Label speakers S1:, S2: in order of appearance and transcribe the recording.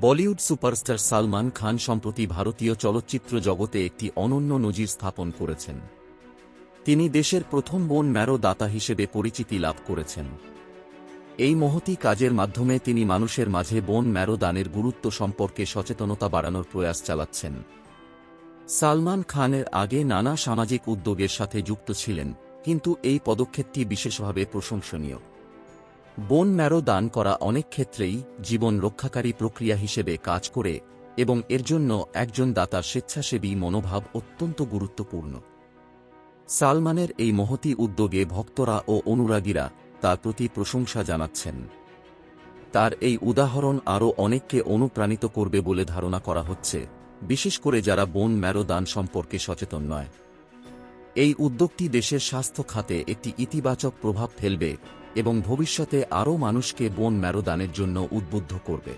S1: Bollywood superstar Salman Khan সম্প্রতি ভারতীয় চলচ্চিত্র জগতে একটি অনন্য নজির স্থাপন করেছেন। তিনি দেশের প্রথম বোন ম্যারো দাতা হিসেবে পরিচিতি লাভ করেছেন। এই মহতি কাজের মাধ্যমে তিনি মানুষের মাঝে বোন ম্যারো দানের গুরুত্ব সম্পর্কে সচেতনতা বাড়ানোর প্রয়াস চালাচ্ছেন। সালমান খানের আগে নানা সামাজিক উদ্যোগের সাথে যুক্ত ছিলেন, কিন্তু এই পদক্ষেপটি বিশেষভাবে প্রশংসনীয়। বোন ম্যারো দান করা অনেক ক্ষেত্রেই জীবন রক্ষাকারী প্রক্রিয়া হিসেবে কাজ করে এবং এর জন্য একজন দাতার স্বেচ্ছাসেবী মনোভাব অত্যন্ত গুরুত্বপূর্ণ। সালমানের এই মহতি উদ্যোগে ভক্তরা ও অনুরাগীরা তার প্রতি প্রশংসা জানাচ্ছেন। তার এই উদাহরণ আরও অনেককে অনুপ্রাণিত করবে বলে ধারণা করা হচ্ছে, বিশেষ করে যারা বোন ম্যারো দান সম্পর্কে সচেতন নয়। এই উদ্যোগটি দেশের স্বাস্থ্য খাতে একটি ইতিবাচক প্রভাব ফেলবে এবং ভবিষ্যতে আরও মানুষকে বন ম্যারোদানের জন্য উদ্বুদ্ধ করবে।